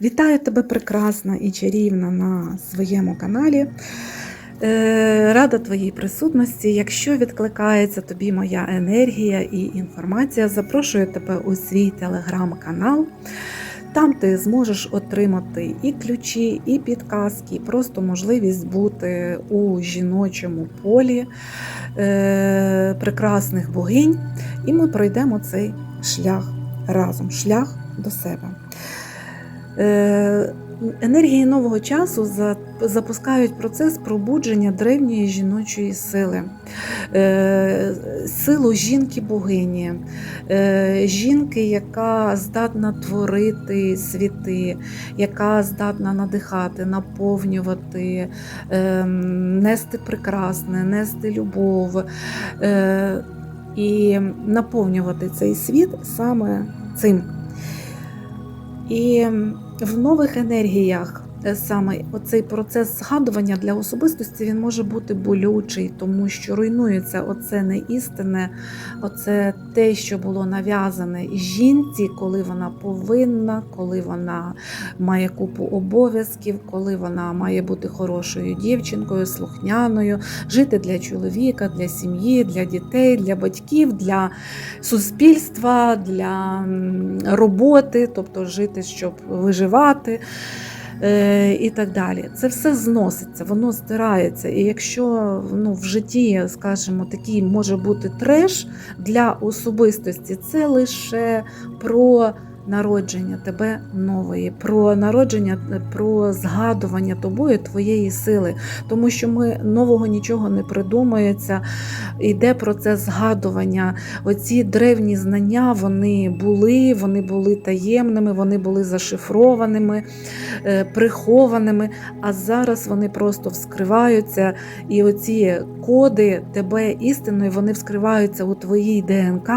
Вітаю тебе прекрасна і чарівна на своєму каналі. Е, Рада твоїй присутності. Якщо відкликається тобі моя енергія і інформація, запрошую тебе у свій телеграм-канал. Там ти зможеш отримати і ключі, і підказки, і просто можливість бути у жіночому полі е, прекрасних богинь, і ми пройдемо цей шлях разом, шлях до себе. Е, Енергії нового часу запускають процес пробудження древньої жіночої сили, Е, силу жінки-богині, е, жінки, яка здатна творити світи, яка здатна надихати, наповнювати, е, нести прекрасне, нести любов і наповнювати цей світ саме цим. І в нових енергіях саме оцей процес згадування для особистості він може бути болючий, тому що руйнується оце неістинне, оце те, що було нав'язане жінці, коли вона повинна, коли вона має купу обов'язків, коли вона має бути хорошою дівчинкою, слухняною, жити для чоловіка, для сім'ї, для дітей, для батьків, для суспільства, для роботи, тобто жити, щоб виживати. Е, І так далі. Це все зноситься, воно стирається. І якщо ну, в житті, скажімо, такий може бути треш для особистості, це лише про народження тебе нової, про народження, про згадування тобою твоєї сили. Тому що ми нового нічого не придумується. Йде процес згадування. Оці древні знання вони були, вони були таємними, вони були зашифрованими, е, прихованими. А зараз вони просто вскриваються, і оці коди тебе істинної вони вскриваються у твоїй ДНК.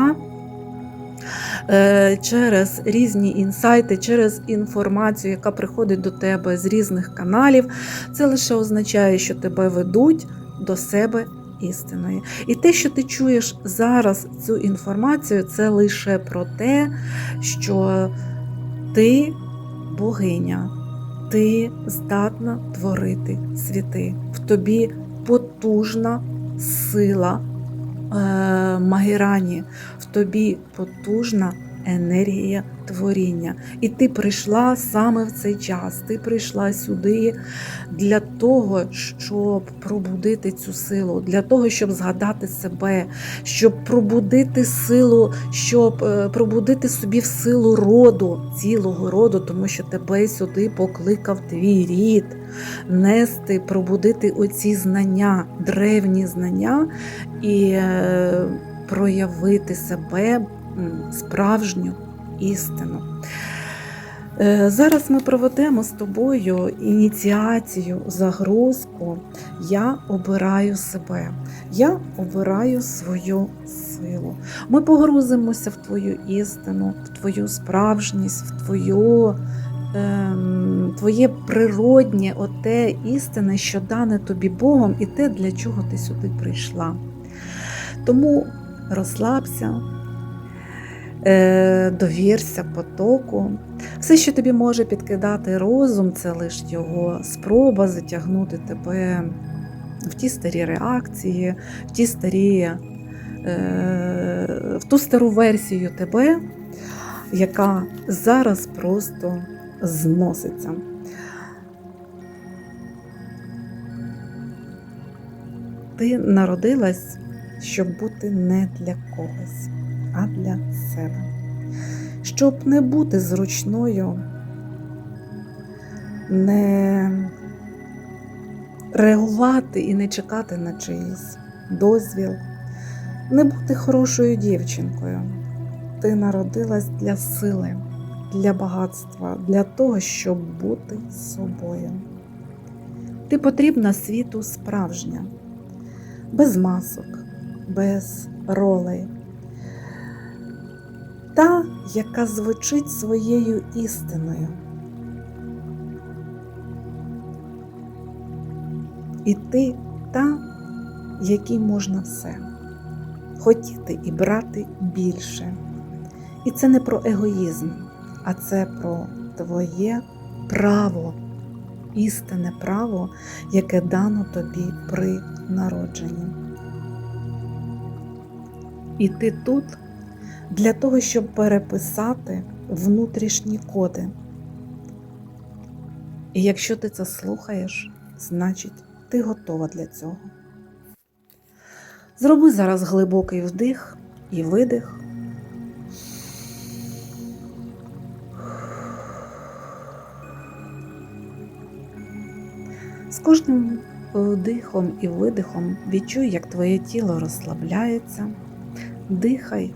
Е, Через різні інсайти, через інформацію, яка приходить до тебе з різних каналів, це лише означає, що тебе ведуть до себе істинної. І те, що ти чуєш зараз цю інформацію, це лише про те, що ти богиня, ти здатна творити світи. В тобі потужна сила е, Магірані, тобі потужна енергія творіння. І ти прийшла саме в цей час. Ти прийшла сюди для того, щоб пробудити цю силу, для того, щоб згадати себе, щоб пробудити силу, щоб е, пробудити собі в силу роду, цілого роду, тому що тебе сюди покликав твій рід, нести, пробудити оці знання, древні знання і е, проявити себе справжню істину. Е, Зараз ми проведемо з тобою ініціацію, загрузку. Я обираю себе, я обираю свою силу. Ми погрузимося в твою істину, в твою справжність, в твою, ем, твоє природнє, оте істине, що дане тобі Богом, і те, для чого ти сюди прийшла. Тому розслабся, е, довірся потоку. Все, що тобі може підкидати розум, це лише його спроба затягнути тебе в ті старі реакції, в ті старі, е, в ту стару версію тебе, яка зараз просто зноситься. Ти народилась, щоб бути не для когось, а для себе щоб не бути зручною, не реагувати і не чекати на чиїсь дозвіл, не бути хорошою дівчинкою. Ти народилась для сили, для багатства, для того, щоб бути собою. Ти потрібна світу справжня, без масок, без ролей та, яка звучить своєю істиною. І ти та, якій можна все хотіти і брати більше. І це не про егоїзм, а це про твоє право, істинне право, яке дано тобі при народженні. І ти тут для того, щоб переписати внутрішні коди. І якщо ти це слухаєш, значить ти готова для цього. Зроби зараз глибокий вдих і видих. З кожним вдихом і видихом відчуй, як твоє тіло розслабляється, дихай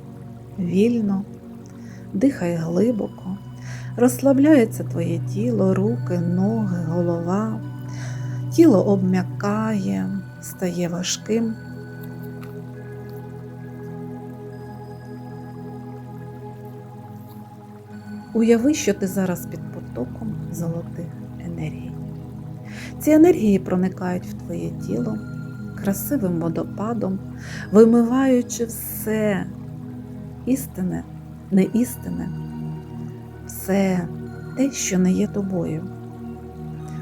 вільно, дихай глибоко, розслабляється твоє тіло, руки, ноги, голова, тіло обм'якає, стає важким. Уяви, що ти зараз під потоком золотих енергій. Ці енергії проникають в твоє тіло красивим водопадом, вимиваючи все істинне, неістинне, все те, що не є тобою.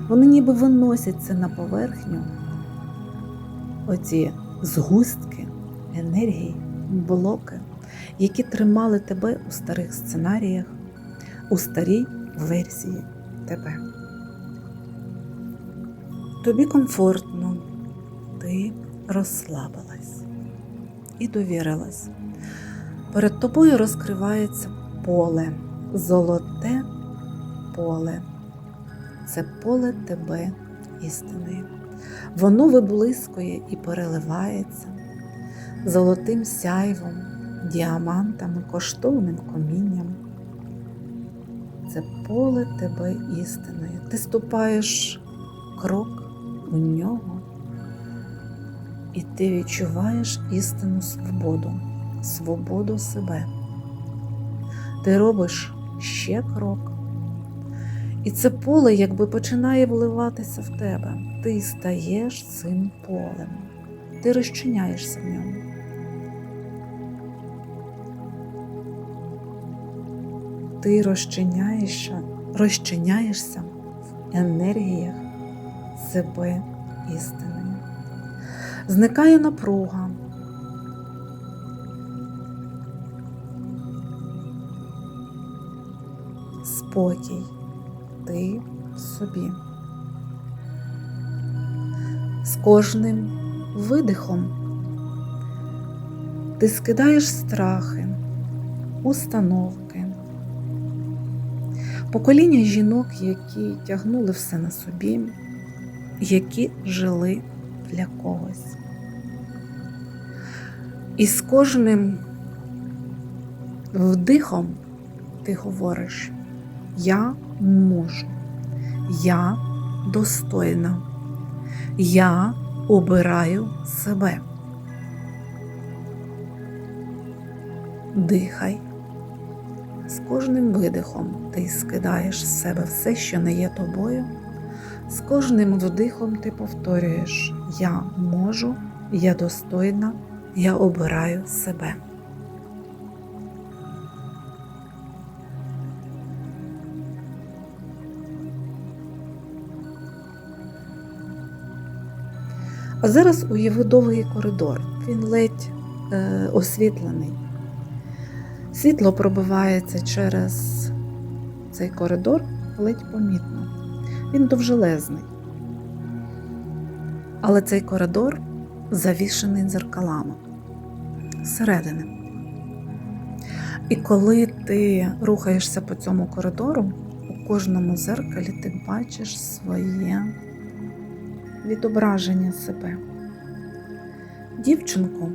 Вони ніби виносяться на поверхню оці згустки енергії, блоки, які тримали тебе у старих сценаріях, у старій версії тебе. Тобі комфортно, ти розслабилась і довірилась. Перед тобою розкривається поле, золоте поле. Це поле тебе істини. Воно виблискує і переливається золотим сяйвом, діамантами, коштовним комінням. Це поле тебе істиною. Ти ступаєш крок у нього, і ти відчуваєш істинну свободу, свободу себе. Ти робиш ще крок, і це поле якби починає вливатися в тебе. Ти стаєш цим полем, ти розчиняєшся в ньому. Ти розчиняєшся, розчиняєшся в енергіях себе істиною. Зникає напруга. Спокій ти в собі. З кожним видихом ти скидаєш страхи, установки, покоління жінок, які тягнули все на собі, які жили для когось. І з кожним вдихом ти говориш, я можу, я достойна, я обираю себе. Дихай. З кожним видихом ти скидаєш з себе все, що не є тобою. З кожним вдихом ти повторюєш Я можу, я достойна, я обираю себе. А зараз уяви довгий коридор. Він ледь е, освітлений. Світло пробивається через цей коридор ледь помітно. Він довжелезний. Але цей коридор завішений дзеркалами зсередини. І коли ти рухаєшся по цьому коридору, у кожному зеркалі ти бачиш своє відображення себе. Дівчинку,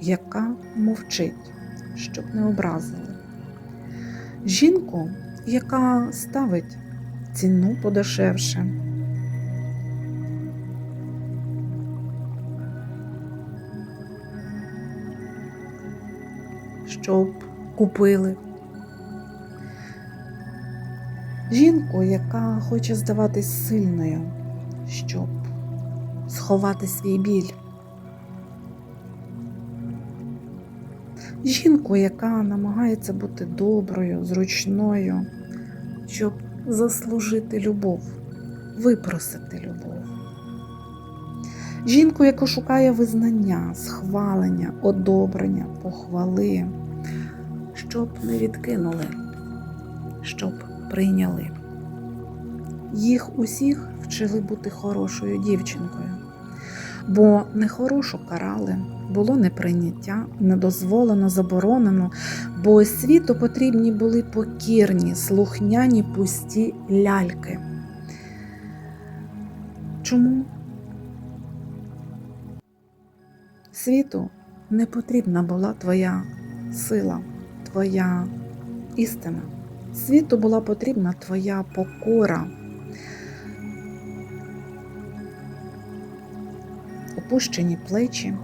яка мовчить, щоб не образили. Жінку, яка ставить ціну подешевше. Щоб купили. Жінку, яка хоче здаватись сильною, щоб сховати свій біль. Жінку, яка намагається бути доброю, зручною, щоб заслужити любов, випросити любов. Жінку, яка шукає визнання, схвалення, одобрення, похвали, щоб не відкинули, щоб прийняли. Їх усіх вчили бути хорошою дівчинкою, бо нехорошу карали, було неприйняття, недозволено, заборонено, бо світу потрібні були покірні, слухняні пусті ляльки. Чому? Світу не потрібна була твоя сила, твоя істина. Світу була потрібна твоя покора. Опущені плечі,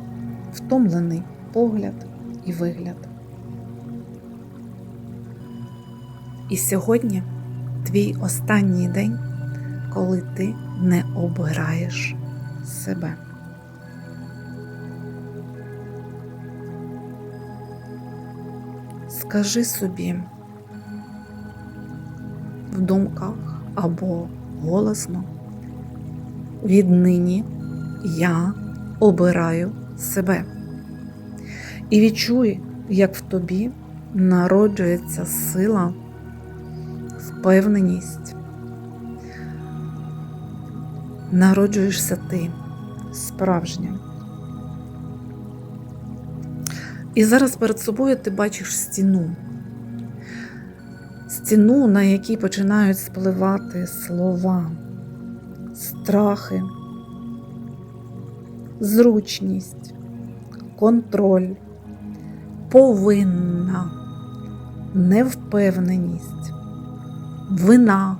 втомлений погляд і вигляд. І сьогодні твій останній день, коли ти не обираєш себе. Скажи собі в думках або голосно, віднині я обираю себе. І відчуй, як в тобі народжується сила, впевненість. Народжуєшся ти справжня. І зараз перед собою ти бачиш стіну. Стіну, на якій починають спливати слова, страхи, зручність, контроль, повинна, невпевненість, вина.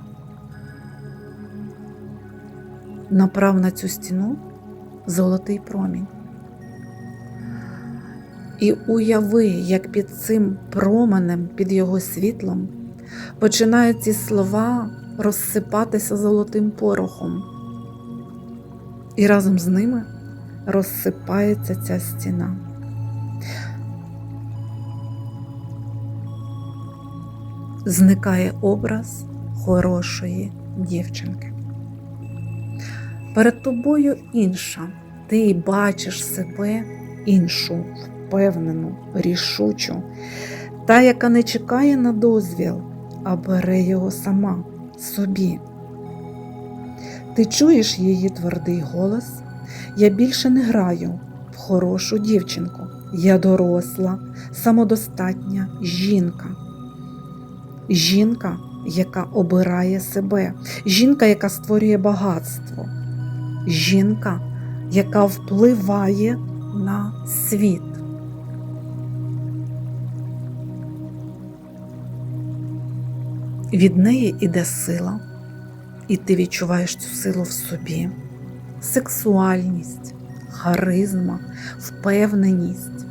Направ на цю стіну золотий промінь. І уяви, як під цим променем, під його світлом, починають ці слова розсипатися золотим порохом. І разом з ними розсипається ця стіна. Зникає образ хорошої дівчинки. Перед тобою інша, ти бачиш себе іншу, впевнену, рішучу, та, яка не чекає на дозвіл, а бере його сама собі. Ти чуєш її твердий голос, я більше не граю в хорошу дівчинку. Я доросла, самодостатня жінка. Жінка, яка обирає себе, жінка, яка створює багатство, жінка, яка впливає на світ. Від неї іде сила, і ти відчуваєш цю силу в собі, сексуальність, харизма, впевненість.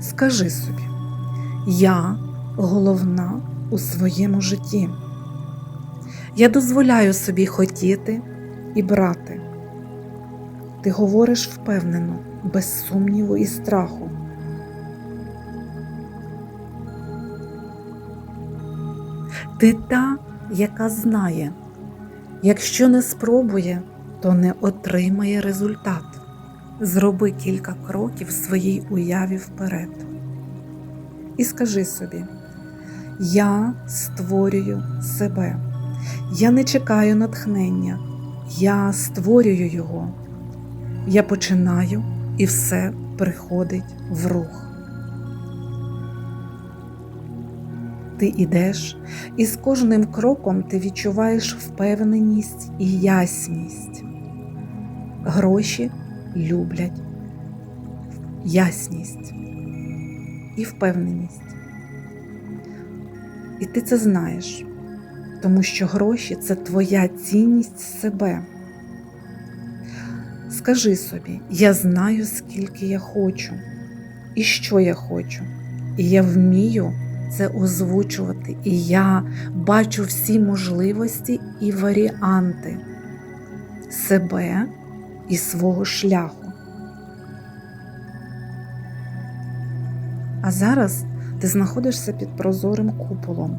Скажи собі, я головна у своєму житті. Я дозволяю собі хотіти і брати. Ти говориш впевнено, без сумніву і страху. Ти та, яка знає, якщо не спробує, то не отримає результат. Зроби кілька кроків своїй уяві вперед. І скажи собі: я створюю себе. Я не чекаю натхнення, я створюю його. Я починаю і все приходить в рух. Ти йдеш, і з кожним кроком ти відчуваєш впевненість і ясність. Гроші люблять ясність і впевненість. І ти це знаєш, тому що гроші це твоя цінність себе. Скажи собі, я знаю, скільки я хочу, і що я хочу, і я вмію це озвучувати, і я бачу всі можливості і варіанти себе і свого шляху. А зараз ти знаходишся під прозорим куполом.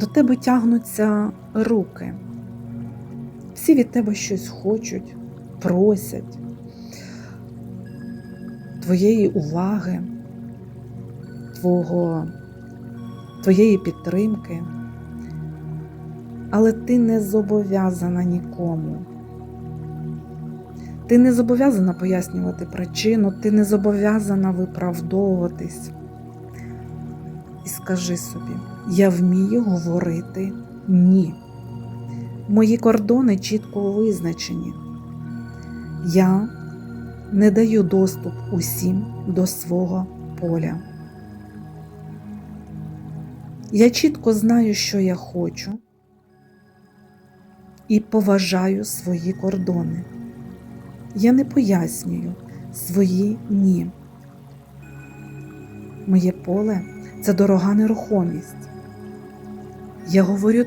До тебе тягнуться руки. Всі від тебе щось хочуть, просять твоєї уваги, твого, твоєї підтримки, але ти не зобов'язана нікому. Ти не зобов'язана пояснювати причину, ти не зобов'язана виправдовуватись. І скажи собі, я вмію говорити ні. Мої кордони чітко визначені. Я не даю доступ усім до свого поля. Я чітко знаю, що я хочу, і поважаю свої кордони. Я не пояснюю свої ні. Моє поле це дорога нерухомість. Я говорю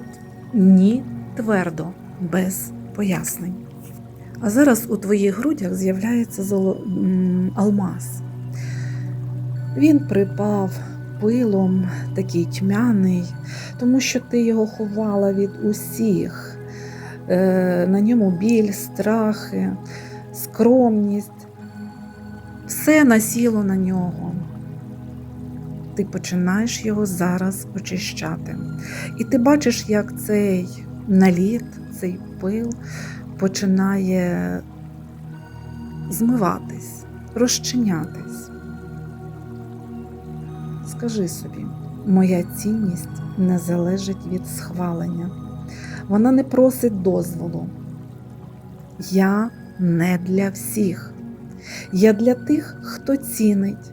ні твердо, без пояснень. А зараз у твоїх грудях з'являється золо... алмаз. Він припав пилом, такий тьмяний, тому що ти його ховала від усіх. Е, На ньому біль, страхи, скромність. Все насіло на нього. Ти починаєш його зараз очищати. І ти бачиш, як цей наліт, цей пил починає змиватись, розчинятись. Скажи собі, моя цінність не залежить від схвалення. Вона не просить дозволу. Я не для всіх. Я для тих, хто цінить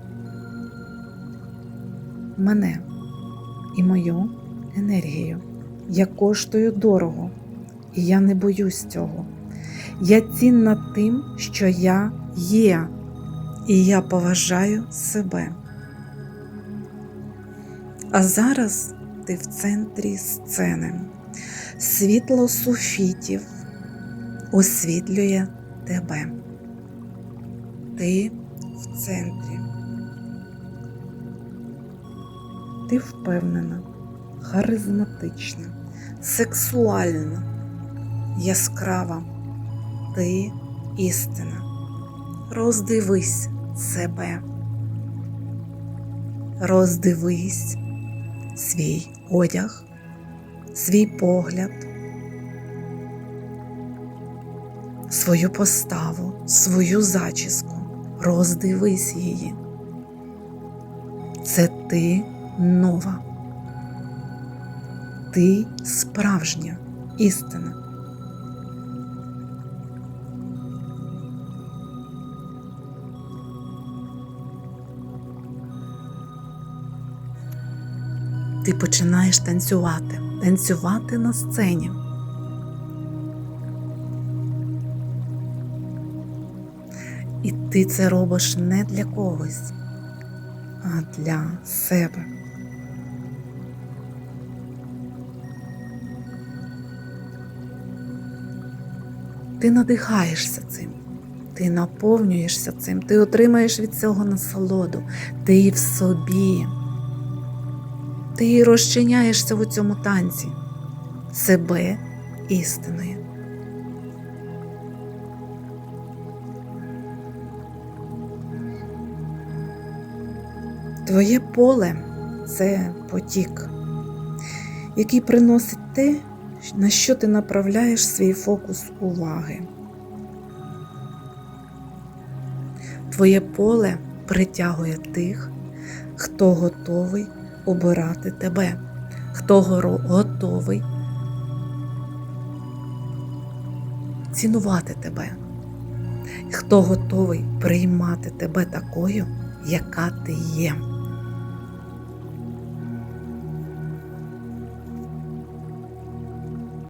мене і мою енергію. Я коштую дорого, і я не боюсь цього. Я цінна тим, що я є, і я поважаю себе. А зараз ти в центрі сцени. Світло суфітів освітлює тебе. Ти в центрі. Ти впевнена, харизматична, сексуальна, яскрава. Ти істина. Роздивись себе. Роздивись свій одяг, свій погляд, свою поставу, свою зачіску. Роздивись її. Це ти нова. Ти справжня істина. Ти починаєш танцювати, танцювати на сцені. І ти це робиш не для когось, а для себе. Ти надихаєшся цим, ти наповнюєшся цим, ти отримаєш від цього насолоду, ти в собі. Ти розчиняєшся в цьому танці себе істиною. Твоє поле це потік, який приносить те, на що ти направляєш свій фокус уваги. Твоє поле притягує тих, хто готовий обирати тебе, хто готовий цінувати тебе, хто готовий приймати тебе такою, яка ти є.